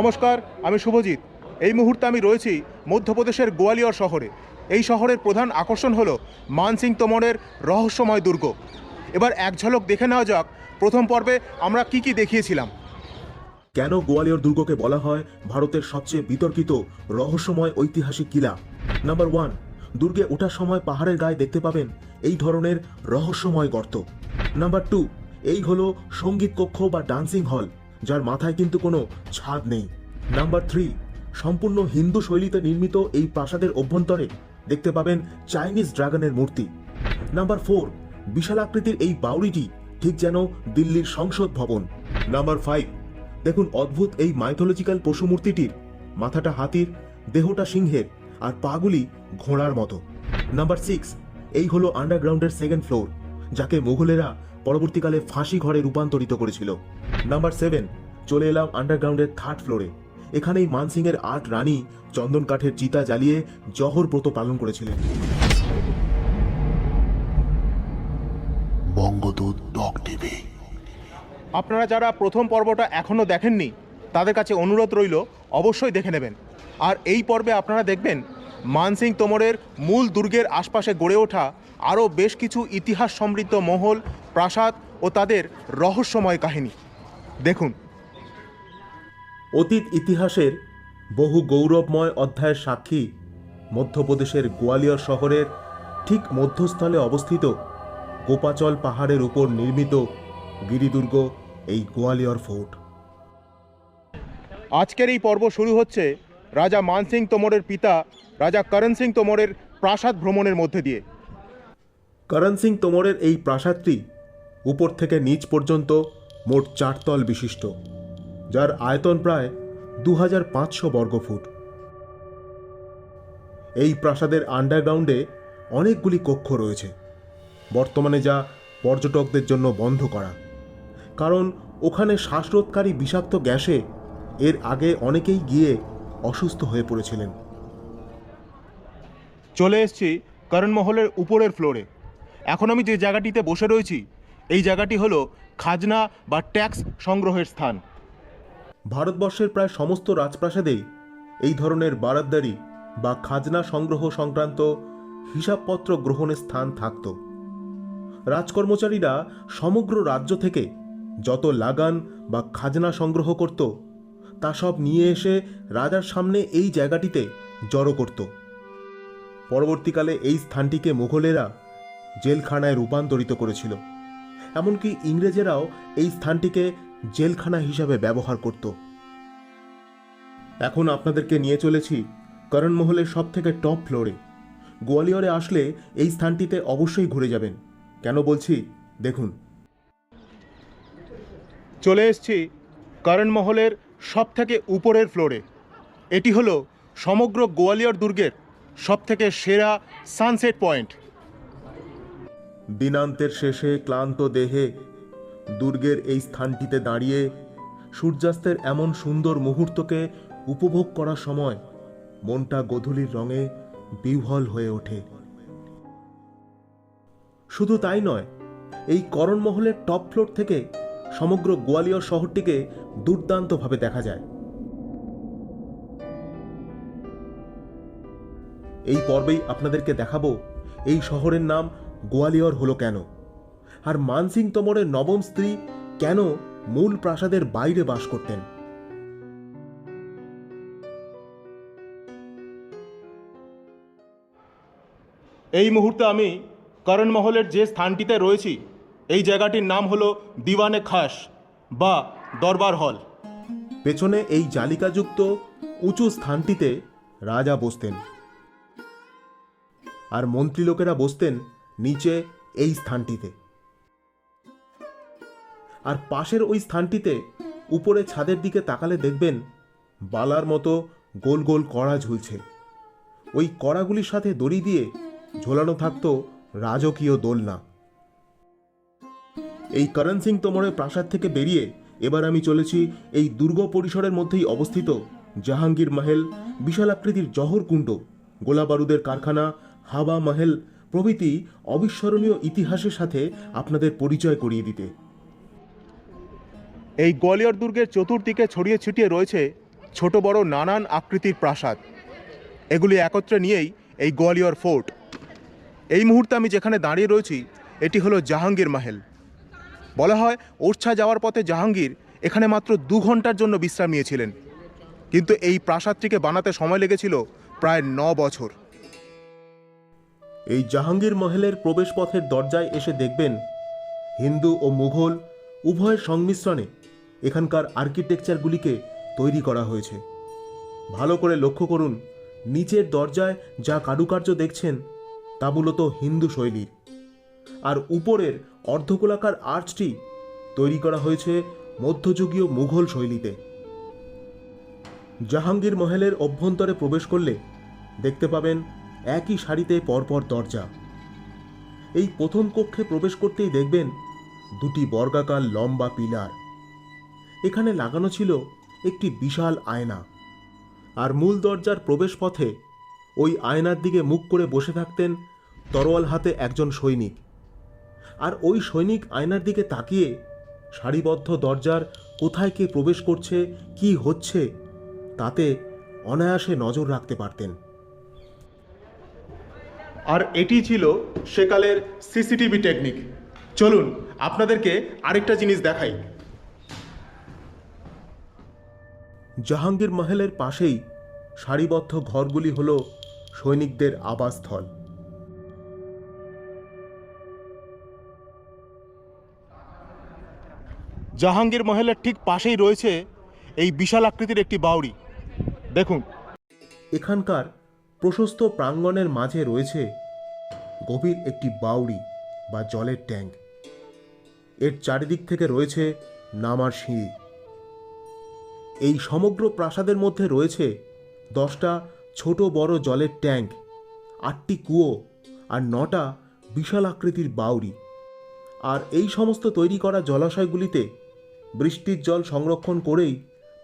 নমস্কার, আমি শুভজিৎ। এই মুহূর্তে আমি রয়েছি মধ্যপ্রদেশের গোয়ালিয়র শহরে। এই শহরের প্রধান আকর্ষণ হলো মানসিং তোমরের রহস্যময় দুর্গ। এবার এক ঝলক দেখে নেওয়া যাক, প্রথম পর্বে আমরা কি কি দেখিয়েছিলাম। কেন গোয়ালিয়র দুর্গকে বলা হয় ভারতের সবচেয়ে বিতর্কিত রহস্যময় ঐতিহাসিক কিলা? নাম্বার ওয়ান দুর্গে ওঠার সময় পাহাড়ের গায়ে দেখতে পাবেন এই ধরনের রহস্যময় গর্ত। নাম্বার টু এই হলো সংগীত কক্ষ বা ডান্সিং হল যার মাথায় কিন্তু কোনো ছাদ নেই। নাম্বার থ্রি সম্পূর্ণ হিন্দু শৈলীতে নির্মিত এই প্রাসাদের অভ্যন্তরে দেখতে পাবেন চাইনিজ ড্রাগনের মূর্তি। নাম্বার ফোর বিশাল আকৃতির এই বাউরিটি ঠিক যেন দিল্লির সংসদ ভবন। নাম্বার ফাইভ দেখুন অদ্ভুত এই মাইথোলজিক্যাল পশু মূর্তিটির, মাথাটা হাতির, দেহটা সিংহের আর পাগুলি ঘোড়ার মতো। নাম্বার সিক্স এই হলো আন্ডারগ্রাউন্ডের সেকেন্ড ফ্লোর যাকে মুঘলেরা পরবর্তীকালে ফাঁসি ঘরে রূপান্তরিত করেছিল। নাম্বার সেভেন চলে এলাম আন্ডারগ্রাউন্ডের থার্ড ফ্লোরে এখানেই মানসিংয়ের আট রানী চন্দন কাঠের চিতা জ্বালিয়ে জহর ব্রত পালন করেছিলেন। Bangadoot dot TV. আপনারা যারা প্রথম পর্বটা এখনও দেখেননি তাদের কাছে অনুরোধ রইল অবশ্যই দেখে নেবেন। আর এই পর্বে আপনারা দেখবেন মানসিং তোমরের মূল দুর্গের আশপাশে গড়ে ওঠা আরও বেশ কিছু ইতিহাস সমৃদ্ধ মহল প্রাসাদ ও তাদের রহস্যময় কাহিনী। দেখুন। অতীত ইতিহাসের বহু গৌরবময় অধ্যায়ের সাক্ষী মধ্যপ্রদেশের গোয়ালিয়র শহরের ঠিক মধ্যস্থলে অবস্থিত গোপাচল পাহাড়ের উপর নির্মিত গিরিদুর্গ এই গোয়ালিয়র ফোর্ট। আজকের এই পর্ব শুরু হচ্ছে রাজা মানসিং তোমরের পিতা, রাজা করণ সিং তোমরের প্রাসাদ ভ্রমণের মধ্যে দিয়ে। করণ সিং তোমরের এই প্রাসাদটি উপর থেকে নিচ পর্যন্ত মোট চারতল বিশিষ্ট। যার আয়তন প্রায় দু হাজার পাঁচশো বর্গফুট। এই প্রাসাদের আন্ডারগ্রাউন্ডে অনেকগুলি কক্ষ রয়েছে। বর্তমানে যা পর্যটকদের জন্য বন্ধ করা। কারণ ওখানে শ্বাসরোধকারী বিষাক্ত গ্যাসে এর আগে অনেকেই গিয়ে অসুস্থ হয়ে পড়েছিলেন। চলে এসেছি করণমহলের উপরের ফ্লোরে এখন আমি যে জায়গাটিতে বসে রয়েছি, এই জায়গাটি হলো খাজনা বা ট্যাক্স সংগ্রহের স্থান। ভারতবর্ষের প্রায় সমস্ত রাজপ্রাসাদেই এই ধরনের বারাদ্দারি বা খাজনা সংগ্রহ সংক্রান্ত হিসাবপত্র গ্রহণের স্থান থাকত। রাজকর্মচারীরা সমগ্র রাজ্য থেকে যত লাগান বা খাজনা সংগ্রহ করত, তা সব নিয়ে এসে রাজার সামনে এই জায়গাটিতে জড়ো করত। পরবর্তীকালে এই স্থানটিকে মুঘলেরা জেলখানায় রূপান্তরিত করেছিল। এমনকি ইংরেজেরাও এই স্থানটিকে জেলখানা হিসাবে ব্যবহার করত। এখন আপনাদেরকে নিয়ে চলেছি করণমহলের সব থেকে টপ ফ্লোরে। গোয়ালিয়রে আসলে এই স্থানটিতে অবশ্যই ঘুরে যাবেন। কেন বলছি? দেখুন। চলে এসেছি করণমহলের সব থেকে উপরের ফ্লোরে। এটি হলো সমগ্র গোয়ালিয়র দুর্গের সব থেকে সেরা সানসেট পয়েন্ট। দিনান্তের শেষে ক্লান্ত দেহে দুর্গের এই স্থানটিতে দাঁড়িয়ে সূর্যাস্তের এমন সুন্দর মুহূর্তকে উপভোগ করার সময় মনটা গধূলির রঙে বিহ্বল হয়ে ওঠে। শুধু তাই নয়, এই করণমহলের টপ ফ্লোর থেকে সমগ্র গোয়ালিয়র শহরটিকে দুর্দান্তভাবে দেখা যায়। এই পর্বেই আপনাদেরকে দেখাবো এই শহরের নাম গোয়ালিয়র হলো কেন। আর মানসিং তোমরের নবম স্ত্রী কেন মূল প্রাসাদের বাইরে বাস করতেন? এই মুহূর্তে আমি করণ মহলের যে স্থানটিতে রয়েছি এই জায়গাটির নাম হলো দিওয়ানে খাস বা দরবার হল। পেছনে এই জালিকাযুক্ত উঁচু স্থানটিতে রাজা বসতেন আর মন্ত্রীলোকেরা বসতেন নিচে এই স্থানটিতে। আর পাশের ওই স্থানটিতে উপরে ছাদের দিকে তাকালে দেখবেন বালার মতো গোল গোল কড়া ঝুলছে। ওই কড়াগুলির সাথে দড়ি দিয়ে ঝোলানো থাকত রাজকীয় দোলনা। এই করণ সিং তোমরের প্রাসাদ থেকে বেরিয়ে এবার আমি চলেছি এই দুর্গ পরিসরের মধ্যেই অবস্থিত জাহাঙ্গীর মহল বিশাল আকৃতির জহর কুণ্ড। গোলাবারুদের কারখানা, হাবা মহল প্রভৃতি অবিস্মরণীয় ইতিহাসের সাথে আপনাদের পরিচয় করিয়ে দিতে। এই গোয়ালিয়র দুর্গের চতুর্দিকে ছড়িয়ে ছিটিয়ে রয়েছে ছোট বড় নানান আকৃতির প্রাসাদ। এগুলি একত্রে নিয়েই এই গোয়ালিয়র ফোর্ট। এই মুহূর্তে আমি যেখানে দাঁড়িয়ে রয়েছি, এটি হলো জাহাঙ্গীর মাহেল। বলা হয়, ওরছা যাওয়ার পথে জাহাঙ্গীর এখানে মাত্র দু ঘণ্টার জন্য বিশ্রাম নিয়েছিলেন। কিন্তু এই প্রাসাদটিকে বানাতে সময় লেগেছিল প্রায় ন বছর। এই জাহাঙ্গীর মহলের প্রবেশপথের দরজায় এসে দেখবেন, হিন্দু ও মুঘল উভয়ের সংমিশ্রণে এখানকার আর্কিটেকচারগুলিকে তৈরি করা হয়েছে। ভালো করে লক্ষ্য করুন, নিচের দরজায় যা কারুকার্য দেখছেন, তা মূলত হিন্দু শৈলীর। আর উপরের অর্ধগোলাকার আর্চটি তৈরি করা হয়েছে মধ্যযুগীয় মুঘল শৈলীতে। জাহাঙ্গীর মহলের অভ্যন্তরে প্রবেশ করলে দেখতে পাবেন একই সারিতে পরপর দরজা। এই প্রথম কক্ষে প্রবেশ করতেই দেখবেন দুটি বর্গাকার লম্বা পিলার। এখানে লাগানো ছিল একটি বিশাল আয়না। আর মূল দরজার প্রবেশপথে ওই আয়নার দিকে মুখ করে বসে থাকতেন তরোয়াল হাতে একজন সৈনিক। আর ওই সৈনিক আয়নার দিকে তাকিয়ে সারিবদ্ধ দরজার কোথায় কে প্রবেশ করছে, কি হচ্ছে, তাতে অনায়াসে নজর রাখতে পারতেন। আর এটি ছিল সেকালের সিসিটিভি টেকনিক। চলুন, আপনাদেরকে আরেকটা জিনিস দেখাই। জাহাঙ্গীর মহলের পাশেই সারিবদ্ধ ঘরগুলি হল সৈনিকদের আবাসস্থল। জাহাঙ্গীর মহলের ঠিক পাশেই রয়েছে এই বিশাল আকৃতির একটি বাউরি দেখুন। এখানকার প্রশস্ত প্রাঙ্গণের মাঝে রয়েছে গভীর একটি বাউরি বা জলের ট্যাঙ্ক। এর চারিদিক থেকে রয়েছে নামার সিঁড়ি। এই সমগ্র প্রাসাদের মধ্যে রয়েছে দশটা ছোট বড় জলের ট্যাঙ্ক, আটটি কুয়ো আর নটা বিশাল আকৃতির বাউরি আর এই সমস্ত তৈরি করা জলাশয়গুলিতে বৃষ্টির জল সংরক্ষণ করেই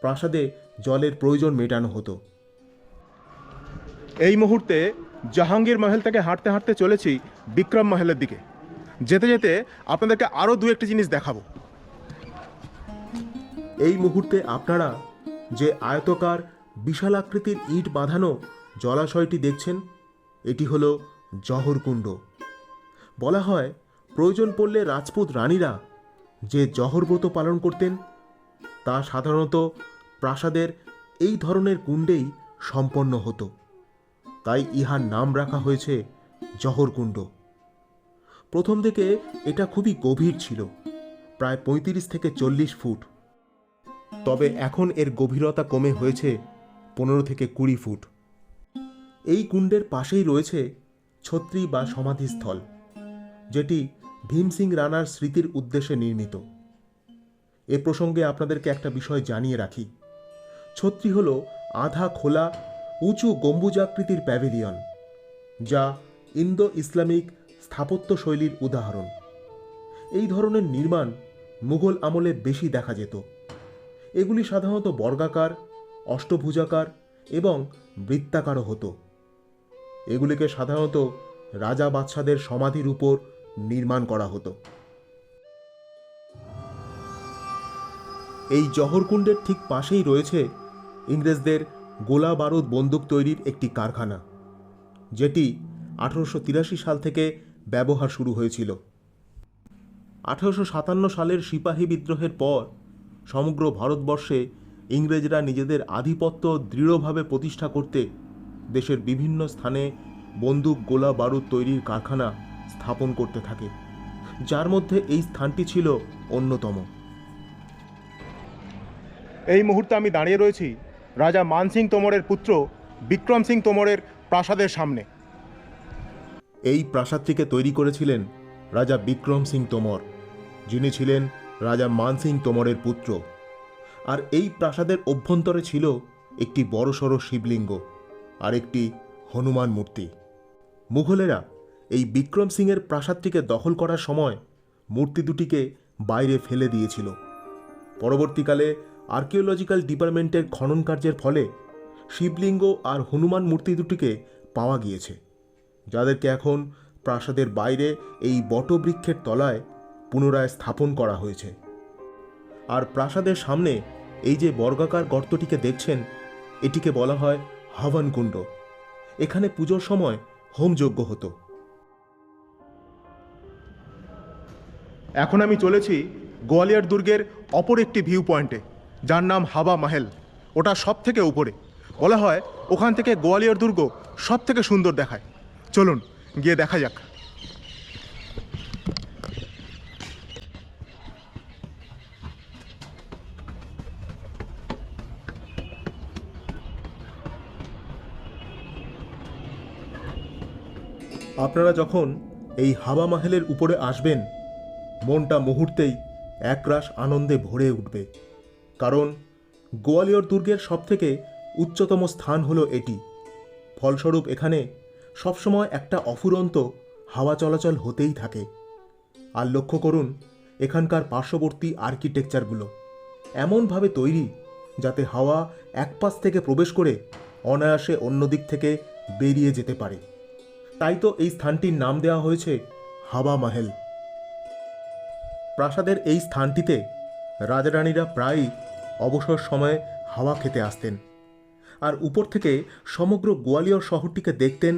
প্রাসাদে জলের প্রয়োজন মেটানো হতো। এই মুহূর্তে জাহাঙ্গীর মহল থেকে হাঁটতে হাঁটতে চলেছি বিক্রম মহলের দিকে। যেতে যেতে আপনাদেরকে আরও দু একটি জিনিস দেখাবো। এই মুহূর্তে আপনারা যে আয়তকার বিশাল আকৃতির ইট বাঁধানো জলাশয়টি দেখছেন, এটি হলো জহরকুণ্ড। বলা হয়, প্রয়োজন পড়লে রাজপুত রানীরা যে জহরব্রত পালন করতেন, তা সাধারণত প্রাসাদের এই ধরনের কুণ্ডেই সম্পন্ন হতো। তাই ইহার নাম রাখা হয়েছে জহরকুণ্ড। প্রথম দিকে এটা খুবই গভীর ছিল, প্রায় পঁয়ত্রিশ থেকে চল্লিশ ফুট। তবে এখন এর গভীরতা কমে হয়েছে পনেরো থেকে কুড়ি ফুট। এই কুণ্ডের পাশেই রয়েছে ছত্রী বা সমাধিস্থল, যেটি ভীম সিং রানার স্মৃতির উদ্দেশ্যে নির্মিত। এ প্রসঙ্গে আপনাদেরকে একটা বিষয় জানিয়ে রাখি। ছত্রী হল আধা খোলা, উঁচু গম্বুজাকৃতির প্যাভিলিয়ন, যা ইন্দো ইসলামিক স্থাপত্য শৈলীর উদাহরণ। এই ধরনের নির্মাণ মুঘল আমলে বেশি দেখা যেত। এগুলি সাধারণত বর্গাকার, অষ্টভুজাকার এবং বৃত্তাকারও হতো। এগুলিকে সাধারণত রাজা বাদশাদের সমাধির উপর নির্মাণ করা হতো। এই জহরকুণ্ডের ঠিক পাশেই রয়েছে ইংরেজদের গোলা বারুদ বন্দুক তৈরির একটি কারখানা, যেটি আঠারোশো তিরাশি সাল থেকে ব্যবহার শুরু হয়েছিল। আঠারোশো সাতান্ন সালের সিপাহী বিদ্রোহের পর সমগ্র ভারতবর্ষে ইংরেজরা নিজেদের আধিপত্য দৃঢ়ভাবে প্রতিষ্ঠা করতে দেশের বিভিন্ন স্থানে বন্দুক গোলা বারুদ তৈরির কারখানা স্থাপন করতে থাকে। যার মধ্যে এই স্থানটি ছিল অন্যতম। এই মুহূর্তে আমি দাঁড়িয়ে রয়েছি রাজা মান সিং তোমরের পুত্র বিক্রম সিং তোমরের প্রাসাদের সামনে। এই প্রাসাদটিকে তৈরি করেছিলেন রাজা বিক্রম সিং তোমর যিনি ছিলেন রাজা মানসিং তোমরের পুত্র। আর এই প্রাসাদের অভ্যন্তরে ছিল একটি বড়সড় শিবলিঙ্গ আর একটি হনুমান মূর্তি। মুঘলেরা এই বিক্রম সিংয়ের প্রাসাদটিকে দখল করার সময় মূর্তি দুটিকে বাইরে ফেলে দিয়েছিল। পরবর্তীকালে আর্কিওলজিক্যাল ডিপার্টমেন্টের খনন কার্যের ফলে শিবলিঙ্গ আর হনুমান মূর্তি দুটিকে পাওয়া গিয়েছে, যাদেরকে এখন প্রাসাদের বাইরে এই বটবৃক্ষের তলায় পুনরায় স্থাপন করা হয়েছে। আর প্রাসাদের সামনে এই যে বর্গাকার গর্তটিকে দেখছেন, এটিকে বলা হয় হাভান কুণ্ড এখানে পুজোর সময় হোমযজ্ঞ হতো। এখন আমি চলেছি গোয়ালিয়র দুর্গের অপর একটি ভিউ পয়েন্টে যার নাম হাবা মাহেল। ওটা সব থেকে উপরে। বলা হয় ওখান থেকে গোয়ালিয়র দুর্গ সব থেকে সুন্দর দেখায়। চলুন গিয়ে দেখা যাক। আপনারা যখন এই হাওয়া মাহেলের উপরে আসবেন, মনটা মুহূর্তেই একরাশ আনন্দে ভরে উঠবে। কারণ গোয়ালিয়র দুর্গের সবথেকে উচ্চতম স্থান হলো এটি। ফলস্বরূপ এখানে সবসময় একটা অফুরন্ত হাওয়া চলাচল হতেই থাকে। আর লক্ষ্য করুন, এখানকার পার্শ্ববর্তী আর্কিটেকচারগুলো এমনভাবে তৈরি যাতে হাওয়া এক পাশ থেকে প্রবেশ করে অনায়াসে অন্য দিক থেকে বেরিয়ে যেতে পারে। তাই তো এই স্থানটির নাম দেওয়া হয়েছে হাবা মাহেল। প্রাসাদের এই স্থানটিতে রাজারানীরা প্রায়ই অবসর সময়ে হাওয়া খেতে আসতেন আর উপর থেকে সমগ্র গোয়ালিয়র শহরটিকে দেখতেন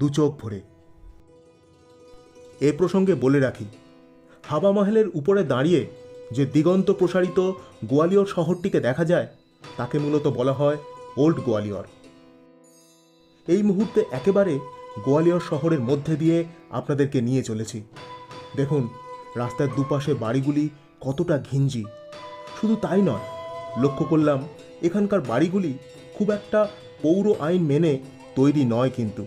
দু চোখ ভরে। এ প্রসঙ্গে বলে রাখি, হাবা মহলের উপরে দাঁড়িয়ে যে দিগন্ত প্রসারিত গোয়ালিয়র শহরটিকে দেখা যায়, তাকে মূলত বলা হয় ওল্ড গোয়ালিয়র। এই মুহূর্তে একেবারে গোয়ালিয়র শহরের মধ্যে দিয়ে আপনাদেরকে নিয়ে চলেছি। দেখুন, রাস্তার দুপাশে বাড়িগুলি কতটা ঘিঞ্জি। শুধু তাই নয়, লক্ষ্য করলাম, এখানকার বাড়িগুলি খুব একটা পৌর আইন মেনে তৈরি নয় কিন্তু।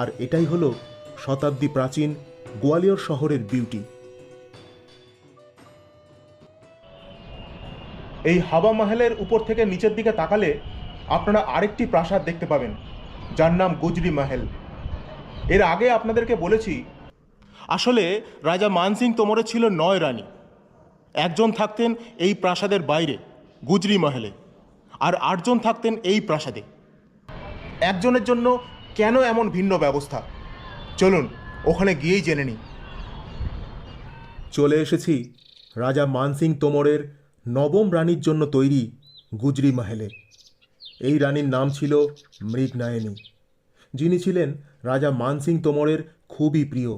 আর এটাই হলো শতাব্দী প্রাচীন গোয়ালিয়র শহরের বিউটি এই হাবা মাহেলের উপর থেকে নিচের দিকে তাকালে আপনারা আরেকটি প্রাসাদ দেখতে পাবেন, যার নাম গুজরি মাহেল। এর আগে আপনাদেরকে বলেছি, আসলে রাজা মানসিং তোমরে ছিল নয় রানী। একজন থাকতেন এই প্রাসাদের বাইরে, গুজরি মহলে, আর আটজন থাকতেন এই প্রাসাদে। একজনের জন্য কেন এমন ভিন্ন ব্যবস্থা? চলুন, ওখানে গিয়েই জেনে নিই। চলে এসেছি রাজা মানসিং তোমরের নবম রানীর জন্য তৈরি গুজরি মাহেলে। এই রানীর নাম ছিল মৃগনায়নী। যিনি ছিলেন রাজা মানসিং তোমরের খুবই প্রিয়।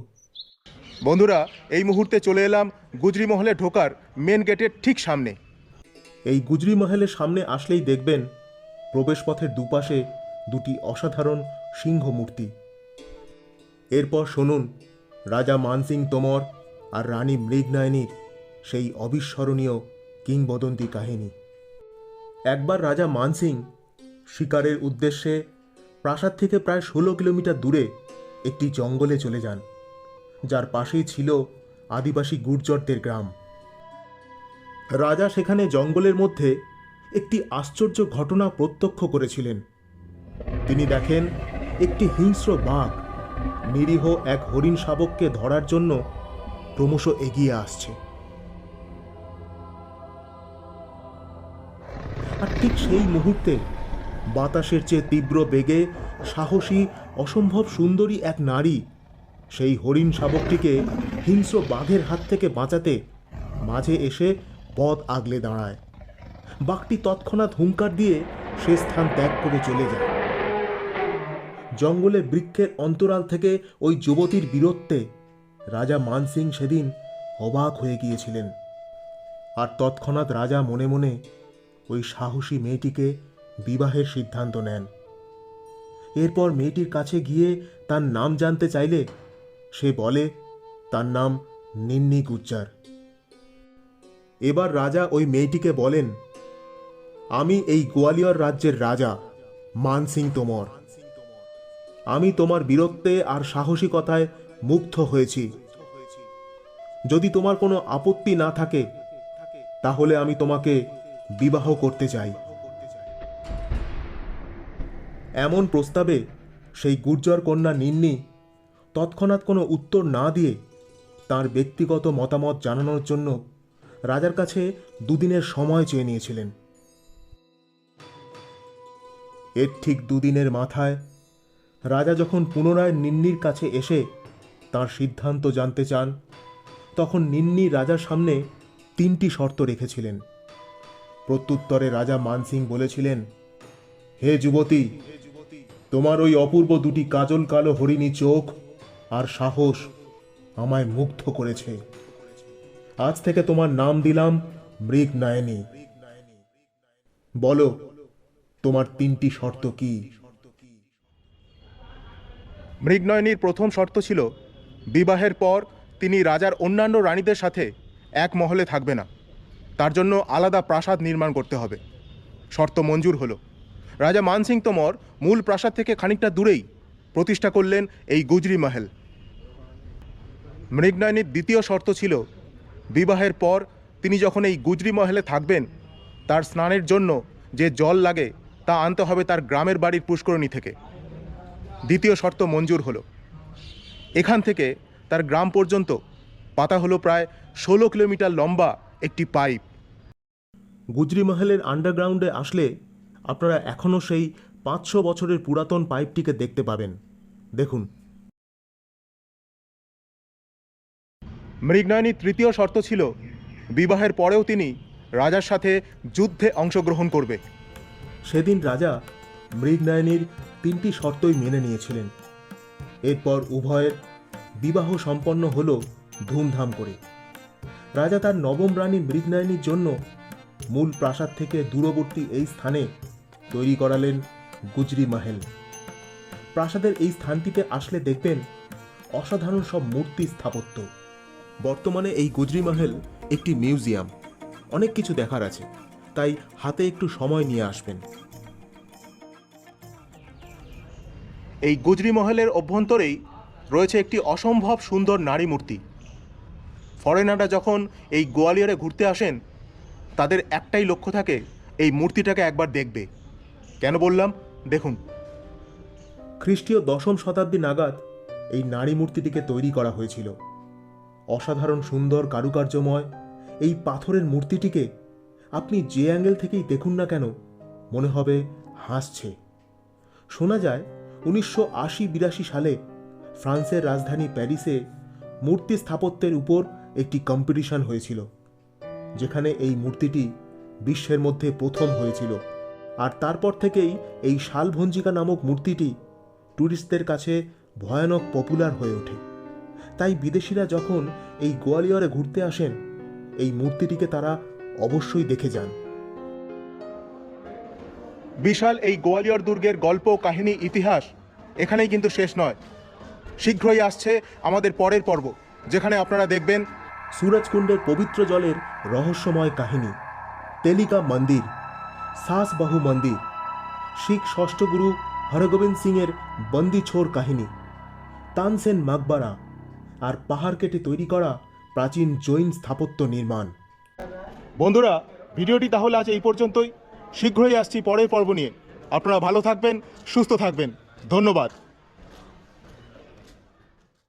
বন্ধুরা এই মুহূর্তে চলে এলাম গুজরি মহলে ঢোকার মেন গেটের ঠিক সামনে। এই গুজরি মহলের সামনে আসলেই দেখবেন প্রবেশপথের দুপাশে দুটি অসাধারণ সিংহ মূর্তি এরপর শুনুন রাজা মানসিং তোমর আর রানী মৃগনায়নীর সেই অবিস্মরণীয় কিংবদন্তি কাহিনী। একবার রাজা মানসিং শিকারের উদ্দেশ্যে প্রাসাদ থেকে প্রায় ষোলো কিলোমিটার দূরে একটি জঙ্গলে চলে যান, যার পাশেই ছিল আদিবাসী গুর্জরদের গ্রাম। রাজা সেখানে জঙ্গলের মধ্যে একটি আশ্চর্য ঘটনা প্রত্যক্ষ করেছিলেন। তিনি দেখেন একটি হিংস্র বাঘ নিরীহ এক হরিণ শাবককে ধরার জন্য ক্রমশ এগিয়ে আসছে। আর ঠিক সেই মুহূর্তে বাতাসের চেয়ে তীব্র বেগে সাহসী, অসম্ভব সুন্দরী এক নারী। সেই হরিণ শাবকটিকে হিংস্র বাঘের হাত থেকে বাঁচাতে মাঝে এসে পথ আগলে দাঁড়ায়। বাঘটি তৎক্ষণাৎ হুঙ্কার দিয়ে সে স্থান ত্যাগ করে চলে যায়। জঙ্গলে বৃক্ষের অন্তরাল থেকে ওই যুবতীর বীরত্বে রাজা মানসিং সেদিন অবাক হয়ে গিয়েছিলেন। আর তৎক্ষণাৎ রাজা মনে মনে ওই সাহসী মেয়েটিকে বিবাহের সিদ্ধান্ত নেন। এরপর মেয়েটির কাছে গিয়ে তার নাম জানতে চাইলে সে বলে, তার নাম নিন্নি গুজ্জার। এবার রাজা ওই মেয়েটিকে বলেন, আমি এই গোয়ালিয়র রাজ্যের রাজা, মানসিং তোমর। আমি তোমার বীরত্বে আর সাহসিকতায় মুগ্ধ হয়েছি। যদি তোমার কোনো আপত্তি না থাকে, তাহলে আমি তোমাকে বিবাহ করতে চাই। এমন প্রস্তাবে সেই গুর্জর কন্যা নিন্নি তৎক্ষণাৎ কোনো উত্তর না দিয়ে তার ব্যক্তিগত মতামত জানানোর জন্য রাজার কাছে দুদিনের সময় চেয়ে নিয়েছিলেন। এর ঠিক দুদিনের মাথায় রাজা যখন পুনরায় নিন্নির কাছে এসে তার সিদ্ধান্ত জানতে চান, তখন নিন্নি রাজার সামনে তিনটি শর্ত রেখেছিলেন। প্রত্যুত্তরে রাজা মানসিং বলেছিলেন, হে যুবতী তোমার ওই অপূর্ব দুটি কাজল কালো হরিণী চোখ আর সাহস আমায় মুগ্ধ করেছে। আজ থেকে তোমার নাম দিলাম মৃগ নায়নী বলো, তোমার তিনটি শর্ত কি? মৃগনয়নীর প্রথম শর্ত ছিল, বিবাহের পর তিনি রাজার অন্যান্য রানীদের সাথে এক মহলে থাকবে না। তার জন্য আলাদা প্রাসাদ নির্মাণ করতে হবে। শর্ত মঞ্জুর হলো। রাজা মানসিং তোমর মূল প্রাসাদ থেকে খানিকটা দূরেই প্রতিষ্ঠা করলেন এই গুজরি মহল। মৃগনয়নীর দ্বিতীয় শর্ত ছিল, বিবাহের পর তিনি যখন এই গুজরি মহলে থাকবেন, তার স্নানের জন্য যে জল লাগে তা আনতে হবে তার গ্রামের বাড়ির পুষ্করণী থেকে। দ্বিতীয় শর্ত মঞ্জুর হলো। এখান থেকে তার গ্রাম পর্যন্ত পাতা হলো প্রায় ষোলো কিলোমিটার লম্বা একটি পাইপ। গুজরি মহলের আন্ডারগ্রাউন্ডে আসলে আপনারা এখনও সেই পাঁচশো বছরের পুরাতন পাইপটিকে দেখতে পাবেন। দেখুন। মৃগনয়নীর তৃতীয় শর্ত ছিল বিবাহের পরেও তিনি রাজার সাথে যুদ্ধে অংশগ্রহণ করবে। সেদিন রাজা মৃগনয়নীর তিনটি শর্তই মেনে নিয়েছিলেন। এরপর উভয়ের বিবাহ সম্পন্ন হল ধুমধাম করে। রাজা তার নবম রানী মৃগনয়নীর জন্য মূল প্রাসাদ থেকে দূরবর্তী এই স্থানে তৈরি করালেন গুজরি মাহেল। প্রাসাদের এই স্থানটিতে আসলে দেখবেন অসাধারণ সব মূর্তি স্থাপত্য। বর্তমানে এই গুজরি মাহেল একটি মিউজিয়াম। অনেক কিছু দেখার আছে, তাই হাতে একটু সময় নিয়ে আসবেন। এই গুজরি মহলের অভ্যন্তরেই রয়েছে একটি অসম্ভব সুন্দর নারী মূর্তি। ফরেনাররা যখন এই গোয়ালিয়রে ঘুরতে আসেন, তাদের একটাই লক্ষ্য থাকে, এই মূর্তিটাকে একবার দেখবে। কেন বললাম? দেখুন। খ্রিস্টীয় দশম শতাব্দী নাগাদ এই নারী মূর্তিটিকে তৈরি করা হয়েছিল। অসাধারণ, সুন্দর, কারুকার্যময় এই পাথরের মূর্তিটিকে আপনি যে অ্যাঙ্গেল থেকেই দেখুন না কেন, মনে হবে হাসছে। শোনা যায়, উনিশশো আশি বিরাশি সালে ফ্রান্সের রাজধানী প্যারিসে মূর্তি স্থাপত্যের উপর একটি কম্পিটিশন হয়েছিল, যেখানে এই মূর্তিটি বিশ্বের মধ্যে প্রথম হয়েছিল। আর তারপর থেকেই এই শালভঞ্জিকা নামক মূর্তিটি ট্যুরিস্টদের কাছে ভয়ানক পপুলার হয়ে ওঠে। তাই বিদেশিরা যখন এই গোয়ালিয়রে ঘুরতে আসেন এই মূর্তিটিকে তারা অবশ্যই দেখে যান। বিশাল এই গোয়ালিয়র দুর্গের গল্প কাহিনী ইতিহাস এখানেই কিন্তু শেষ নয়। শীঘ্রই আসছে আমাদের পরের পর্ব যেখানে আপনারা দেখবেন সুরজকুণ্ডের পবিত্র জলের রহস্যময় কাহিনী তেলিকা মন্দির। সাসবাহু মন্দির শিখ ষষ্ঠগুরু হরগোবিন্দ সিংয়ের বন্দি ছোর কাহিনী। তানসেন মাকবারা আর পাহাড় কেটে তৈরি করা প্রাচীন জৈন স্থাপত্য নির্মাণ। বন্ধুরা, ভিডিওটি তাহলে আজ এই পর্যন্তই। শীঘ্রই আসছি পরের পর্ব নিয়ে। আপনারা ভালো থাকবেন, সুস্থ থাকবেন। ধন্যবাদ।